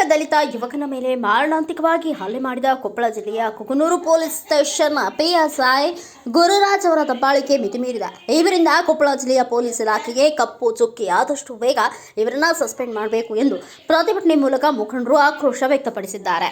ಯುವಕನ ಮೇಲೆ ಮಾರಣಾಂತಿಕವಾಗಿ ಹಲ್ಲೆ ಮಾಡಿದ ಕೊಪ್ಪಳ ಜಿಲ್ಲೆಯ Kukanur police station PSI Gururaj ಅವರ ದಬ್ಬಾಳಿಕೆ ಮಿತಿಮೀರಿದೆ ಇವರಿಂದ ಕೊಪ್ಪಳ ಜಿಲ್ಲೆಯ ಪೊಲೀಸ್ ಇಲಾಖೆಗೆ ಕಪ್ಪು ಚುಕ್ಕಿ, ಆದಷ್ಟು ಬೇಗ ಇವರನ್ನ ಸಸ್ಪೆಂಡ್ ಮಾಡಬೇಕು ಎಂದು ಪ್ರತಿಭಟನೆ ಮೂಲಕ ಮುಖಂಡರು ಆಕ್ರೋಶ ವ್ಯಕ್ತಪಡಿಸಿದ್ದಾರೆ.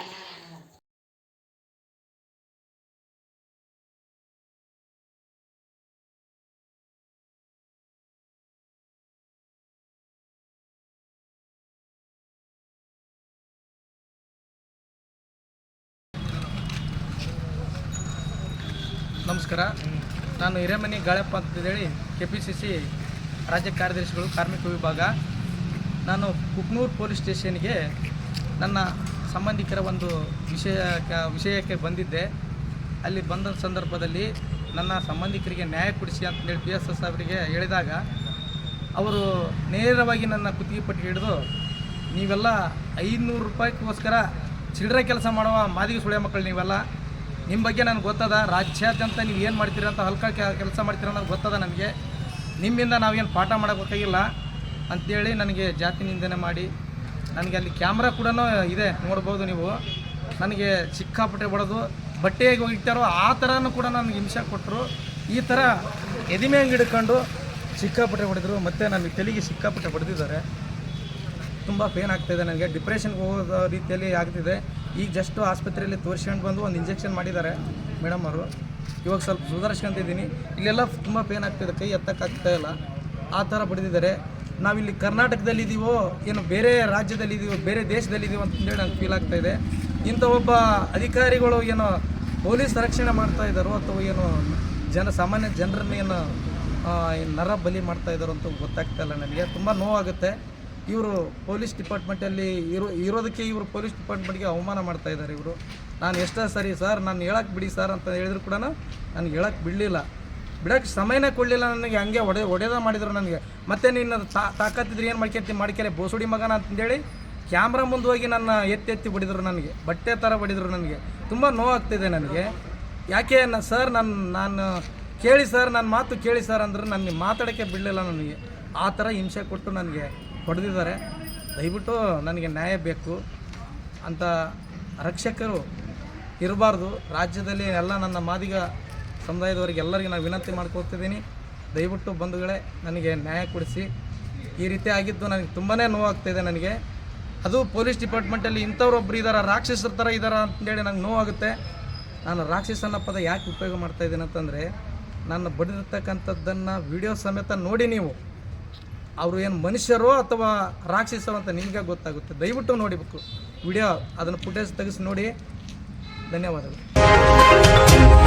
ನಮಸ್ಕಾರ. ನಾನು ಹಿರೇಮನಿ ಗಾಳಪ್ಪ ಅಂತೇಳಿ ಕೆ ಪಿ ಸಿ ಸಿ ರಾಜ್ಯ ಕಾರ್ಯದರ್ಶಿಗಳು, ಕಾರ್ಮಿಕ ವಿಭಾಗ. ನಾನು ಕುಕ್ನೂರು ಪೊಲೀಸ್ ಸ್ಟೇಷನ್ಗೆ ನನ್ನ ಸಂಬಂಧಿಕರ ಒಂದು ವಿಷಯ, ವಿಷಯಕ್ಕೆ ಬಂದಿದ್ದೆ. ಅಲ್ಲಿ ಬಂದ ಸಂದರ್ಭದಲ್ಲಿ ನನ್ನ ಸಂಬಂಧಿಕರಿಗೆ ನ್ಯಾಯ ಕೊಡಿಸಿ ಅಂತೇಳಿ ಪಿ ಎಸ್ ಎಸ್ ಅವರಿಗೆ ಹೇಳಿದಾಗ ಅವರು ನೇರವಾಗಿ ನನ್ನ ಕುತ್ತಿಗೆ ಪಟ್ಟಿ ಹಿಡಿದು, ನೀವೆಲ್ಲ ಐನೂರು ರೂಪಾಯಿಗೋಸ್ಕರ ಚಿಲ್ಲರೆ ಕೆಲಸ ಮಾಡುವ ಮಾದಿಗೆ ಸುಳ್ಯ ಮಕ್ಕಳು ನೀವೆಲ್ಲ ನಿಮ್ಮ ಬಗ್ಗೆ ನನಗೆ ಗೊತ್ತದ? ರಾಜ್ಯಾದ್ಯಂತ ನೀವು ಏನು ಮಾಡ್ತೀರ ಅಂತ ಹಲ್ಕ ಕೆಲಸ ಮಾಡ್ತೀರ ಅನ್ನೋದು ಗೊತ್ತದ ನಮಗೆ? ನಿಮ್ಮಿಂದ ನಾವೇನು ಪಾಠ ಮಾಡೋಕ್ಕಾಗಿಲ್ಲ ಅಂಥೇಳಿ ನನಗೆ ಜಾತಿ ನಿಂದನೆ ಮಾಡಿ, ನನಗೆ ಅಲ್ಲಿ ಕ್ಯಾಮ್ರಾ ಕೂಡ ಇದೆ, ನೋಡ್ಬೋದು ನೀವು. ನನಗೆ ಸಿಕ್ಕಾಪಟ್ಟೆ ಬಟ್ಟೆ ಹೇಗೆ ಹೋಗಿರ್ತಾರೋ ಆ ಥರನೂ ಕೂಡ ನನಗೆ ಹಿಂಸೆ ಕೊಟ್ಟರು ಈ ಥರ ಎದಿಮೆ ಹಿಡ್ಕೊಂಡು ಸಿಕ್ಕಾಪಟ್ಟೆ ಹೊಡೆದ್ರು, ಮತ್ತು ನನಗೆ ತಲೆಗೆ ಸಿಕ್ಕಾಪಟ್ಟೆ ಹೊಡೆದಿದ್ದಾರೆ. ತುಂಬ ಪೇನ್ ಆಗ್ತಾಯಿದೆ ನನಗೆ. ಡಿಪ್ರೆಷನ್ಗೆ ಹೋಗೋ ರೀತಿಯಲ್ಲಿ ಆಗ್ತಿದೆ. ಈಗ ಜಸ್ಟ್ ಆಸ್ಪತ್ರೆಯಲ್ಲಿ ತೋರಿಸ್ಕೊಂಡು ಬಂದು ಒಂದು ಇಂಜೆಕ್ಷನ್ ಮಾಡಿದ್ದಾರೆ ಮೇಡಮ್ ಅವರು. ಇವಾಗ ಸ್ವಲ್ಪ ಸುಧಾರಿಸ್ಕೊಂತಿದ್ದೀನಿ. ಇಲ್ಲೆಲ್ಲ ತುಂಬ ಪೇನ್ ಆಗ್ತಿದೆ ಕೈ ಎತ್ತಕ್ಕಾಗ್ತಾ ಇಲ್ಲ. ಆ ಥರ ಬಡಿದಿದ್ದಾರೆ. ನಾವಿಲ್ಲಿ ಕರ್ನಾಟಕದಲ್ಲಿದ್ದೀವೋ ಏನು ಬೇರೆ ರಾಜ್ಯದಲ್ಲಿದ್ದೀವೋ ಬೇರೆ ದೇಶದಲ್ಲಿದ್ದೀವೋ ಅಂತಂದೇಳಿ ನಂಗೆ ಫೀಲ್ ಆಗ್ತಾ ಇದೆ. ಇಂಥ ಒಬ್ಬ ಅಧಿಕಾರಿಗಳು ಏನು ಪೊಲೀಸ್ ರಕ್ಷಣೆ ಮಾಡ್ತಾ ಇದ್ದಾರೋ ಅಥವಾ ಏನು ಜನ ಸಾಮಾನ್ಯ ಜನರನ್ನ ಏನು ಆ, ಏನ್ ನರ ಬಲಿ ಮಾಡ್ತಾ ಇದ್ದಾರೋ ಅಂತ ಗೊತ್ತಾಗ್ತಾ ಇಲ್ಲ ನನಗೆ. ತುಂಬ ನೋವಾಗುತ್ತೆ. ಇವರು ಪೊಲೀಸ್ ಡಿಪಾರ್ಟ್ಮೆಂಟಲ್ಲಿ ಇರೋ ಇರೋದಕ್ಕೆ ಇವರು ಪೊಲೀಸ್ ಡಿಪಾರ್ಟ್ಮೆಂಟ್ಗೆ ಅವಮಾನ ಮಾಡ್ತಾ ಇದ್ದಾರೆ ಇವರು. ನಾನು ಎಷ್ಟೇ ಸರಿ, ಸರ್, ನಾನು ಹೇಳಕ್ಕೆ ಬಿಡಿ, ಸರ್, ಅಂತ ಹೇಳಿದ್ರು ಕೂಡ ನನಗೆ ಹೇಳಕ್ಕೆ ಬಿಡಲಿಲ್ಲ. ಬಿಡಕ್ಕೆ ಸಮಯನೇ ಕೊಡಲಿಲ್ಲ ನನಗೆ, ಹಂಗೆ ಒಡೆ ಒಡೆದ ಮಾಡಿದರು ನನಗೆ. ಮತ್ತೆ ನೀನು ತಾ, ತಾಕತ್ತಿದ್ರೆ ಏನು ಮಾಡ್ಕೊಂತಿ ಮಾಡ್ಕೆಲೆ ಬೋಸುಡಿ ಮಗನ ಅಂತಂದೇಳಿ ಕ್ಯಾಮ್ರಾ ಮುಂದೆ ಹೋಗಿ ನನ್ನ ಎತ್ತಿ ಎತ್ತಿ ಬಡಿದ್ರು ನನಗೆ. ಬಟ್ಟೆ ಥರ ಬಡಿದರು ನನಗೆ. ತುಂಬ ನೋವಾಗ್ತಿದೆ ನನಗೆ. ಯಾಕೆ ನ, ಸರ್ ನನ್ನ ನಾನು ಕೇಳಿ, ಸರ್ ನನ್ನ ಮಾತು ಕೇಳಿ, ಸರ್, ಅಂದ್ರೆ ನನಗೆ ಮಾತಾಡೋಕ್ಕೆ ಬಿಡಲಿಲ್ಲ ನನಗೆ. ಆ ಥರ ಹಿಂಸೆ ಕೊಟ್ಟು ನನಗೆ ಹೊಡೆದಿದ್ದಾರೆ ದಯವಿಟ್ಟು ನನಗೆ ನ್ಯಾಯ ಬೇಕು ಅಂತ ರಕ್ಷಕರು ಇರಬಾರ್ದು. ರಾಜ್ಯದಲ್ಲಿ ಎಲ್ಲ ನನ್ನ ಮಾದಿಗ ಸಮುದಾಯದವರಿಗೆ ಎಲ್ಲರಿಗೆ ನಾನು ವಿನಂತಿ ಮಾಡ್ಕೊಳ್ತಿದ್ದೀನಿ. ದಯವಿಟ್ಟು ಬಂಧುಗಳೇ, ನನಗೆ ನ್ಯಾಯ ಕೊಡಿಸಿ. ಈ ರೀತಿ ಆಗಿದ್ದು ನನಗೆ ತುಂಬಾ ನೋವಾಗ್ತಾಯಿದೆ ನನಗೆ. ಅದು ಪೊಲೀಸ್ ಡಿಪಾರ್ಟ್ಮೆಂಟಲ್ಲಿ ಇಂಥವ್ರೊಬ್ರು ಇದ್ದಾರೆ ರಾಕ್ಷಸರ ಥರ ಇದ್ದಾರೆ ಅಂತೇಳಿ ನಂಗೆ ನೋವಾಗುತ್ತೆ. ನಾನು ರಾಕ್ಷಸ ಅನ್ನೋ ಪದ ಯಾಕೆ ಉಪಯೋಗ ಮಾಡ್ತಾ ಇದ್ದೀನಿ ಅಂತಂದರೆ ನಾನು ಬಡಿದಿರ್ತಕ್ಕಂಥದ್ದನ್ನು ವಿಡಿಯೋ ಸಮೇತ ನೋಡಿ ನೀವು. ಅವರು ಏನು ಮನುಷ್ಯರೋ ಅಥವಾ ರಾಕ್ಷಸರು ಅಂತ ನಿಮಗೆ ಗೊತ್ತಾಗುತ್ತೆ. ದಯವಿಟ್ಟು ನೋಡಿಬೇಕು. ವಿಡಿಯೋ ಅದನ್ನು ಫುಟೇಜ್ ತೆಗೆಸಿ ನೋಡಿ. ಧನ್ಯವಾದಗಳು.